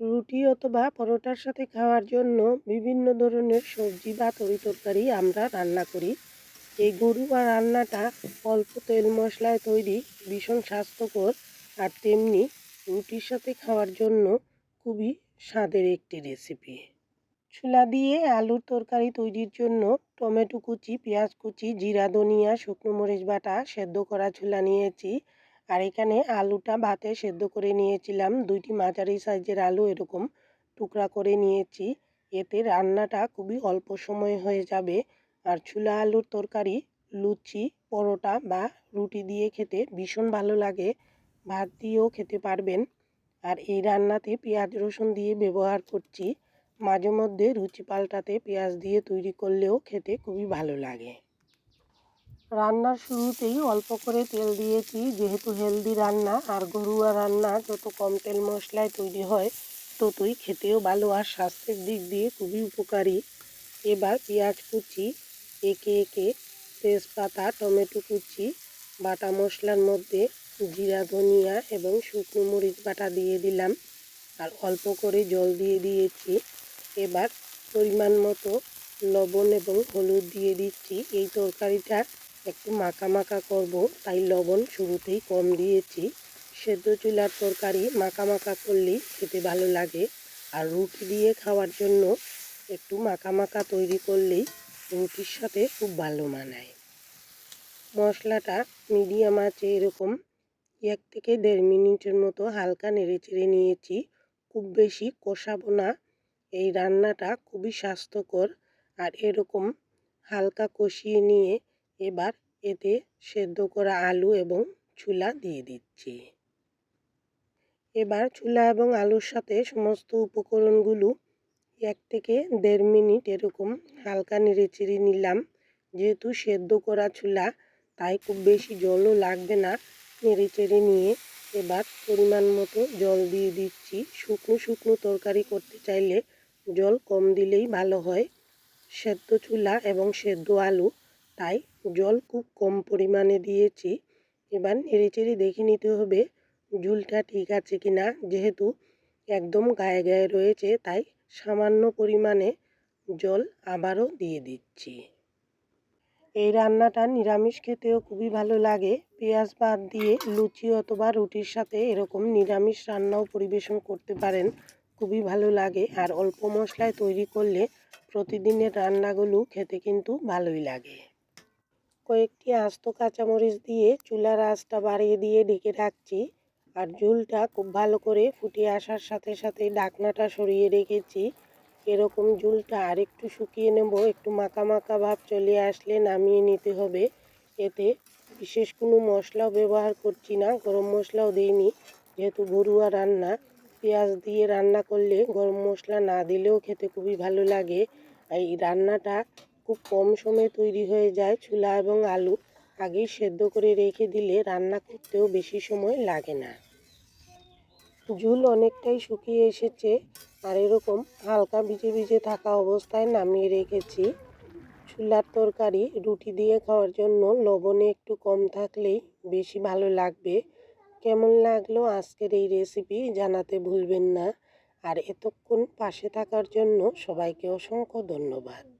রুটি অথবা পরোটার সাথে খাওয়ার জন্য বিভিন্ন ধরনের সবজি বা তরি তরকারি আমরা রান্না করি। এই গরুয়া রান্নাটা অল্প তেল মশলায় তৈরি, ভীষণ স্বাস্থ্যকর আর তেমনি রুটির সাথে খাওয়ার জন্য খুবই স্বাদের একটি রেসিপি ছোলা দিয়ে আলুর তরকারি তৈরির জন্য টমেটো কুচি, পেঁয়াজ কুচি, জিরা, ধনিয়া, শুকনো মরিচ বাটা সেদ্ধ করা ছোলা নিয়েছি। আর এখানে আলুটা ভাতে সেদ্ধ করে নিয়েছিলাম। দুইটি মাঝারি সাইজের আলু এরকম টুকরা করে নিয়েছি। এতে রান্নাটা খুবই অল্প সময় হয়ে যাবে। আর ছোলা আলুর তরকারি, লুচি, পরোটা বা রুটি দিয়ে খেতে ভীষণ ভালো লাগে। ভাত দিয়েও খেতে পারবেন। আর এই রান্নাতে পেঁয়াজ রসুন দিয়ে ব্যবহার করছি। মাঝে মধ্যে রুচি পাল্টাতে পেঁয়াজ দিয়ে তৈরি করলেও খেতে খুবই ভালো লাগে। রান্নার শুরুতেই অল্প করে তেল দিয়েছি। যেহেতু হেলদি রান্না, আর ঘরোয়া রান্না যত কম তেল মশলায় তৈরি হয়, ততই খেতেও ভালো আর স্বাস্থ্যের দিক দিয়ে খুবই উপকারী। এবার পেঁয়াজ কুচি, একে একে তেজপাতা, টমেটো কুচি, বাটা মশলার মধ্যে জিরা, ধনিয়া এবং শুকনো মরিচ বাটা দিয়ে দিলাম। আর অল্প করে জল দিয়ে দিয়েছি। এবার পরিমাণ মতো লবণ এবং হলুদ দিয়ে দিচ্ছি। এই তরকারিটা একটু মাখা মাখা করব, তাই লবণ শুরুতেই কম দিয়েছি। সেদ্ধ চুলার তরকারি মাখা মাখা করলেই খেতে ভালো লাগে। আর রুটি দিয়ে খাওয়ার জন্য একটু মাখা মাখা তৈরি করলেই রুটির সাথে খুব ভালো মানায়। মশলাটা মিডিয়াম আছে এরকম এক থেকে দেড় মিনিটের মতো হালকা নেড়ে চেড়ে নিয়েছি। খুব বেশি কষাবো না, এই রান্নাটা খুবই স্বাস্থ্যকর। আর এরকম হালকা কষিয়ে নিয়ে এবার এতে সেদ্ধ করা আলু এবং ছোলা দিয়ে দিচ্ছি। এবার ছোলা এবং আলুর সাথে সমস্ত উপকরণগুলো এক থেকে দেড় মিনিট এরকম হালকা নেড়ে চেড়ে নিলাম। যেহেতু সেদ্ধ করা ছোলা তাই খুব বেশি জলও লাগবে না। নেড়ে চেড়ে নিয়ে এবার পরিমাণ মতো জল দিয়ে দিচ্ছি। শুকনো শুকনো তরকারি করতে চাইলে জল কম দিলেই ভালো হয়। সেদ্ধ চুলা এবং সেদ্ধ আলু, তাই জল খুব কম পরিমাণে দিয়েছি। এবার নেড়েচেড়ে দেখে নিতে হবে ঝুলটা ঠিক আছে কি না যেহেতু একদম গায়ে গায়ে রয়েছে, তাই সামান্য পরিমাণে জল আবারও দিয়ে দিচ্ছি। এই রান্নাটা নিরামিষ খেতেও খুবই ভালো লাগে। পেঁয়াজ বাদ দিয়ে লুচি অথবা রুটির সাথে এরকম নিরামিষ রান্নাও পরিবেশন করতে পারেন। খুবই ভালো লাগে। আর অল্প মশলায় তৈরি করলে প্রতিদিনের রান্নাগুলো খেতে কিন্তু ভালোই লাগে। কয়েকটি আস্ত কাঁচামরিচ দিয়ে চুলার আঁচটা বাড়িয়ে দিয়ে ঢেকে রাখছি আর ঝুলটা খুব ভালো করে ফুটে আসার সাথে সাথে ডাকনাটা সরিয়ে রেখেছি। এরকম ঝুলটা আরেকটু শুকিয়ে নেব, একটু মাখা মাখা ভাব চলে আসলে নামিয়ে নিতে হবে। এতে বিশেষ কোনো মশলাও ব্যবহার করছি না, গরম মশলাও দিইনি। যেহেতু ঘরুয়া রান্না, পেঁয়াজ দিয়ে রান্না করলে গরম মশলা না দিলেও খেতে খুবই ভালো লাগে। এই রান্নাটা খুব কম সময়ে তৈরি হয়ে যায় ছোলা এবং আলু। আগেই সেদ্ধ করে রেখে দিলে রান্না করতেও বেশি সময় লাগে না। ঝুল অনেকটাই শুকিয়ে এসেছে আর এরকম হালকা ভিজে ভিজে থাকা অবস্থায় নামিয়ে রেখেছি। চুলার তরকারি রুটি দিয়ে খাওয়ার জন্য লবণে একটু কম থাকলেই বেশি ভালো লাগবে। কেমন লাগল আজকের এই রেসিপি জানাতে ভুলবেন না। আর এতক্ষণ পাশে থাকার জন্য সবাইকে অসংখ্য ধন্যবাদ।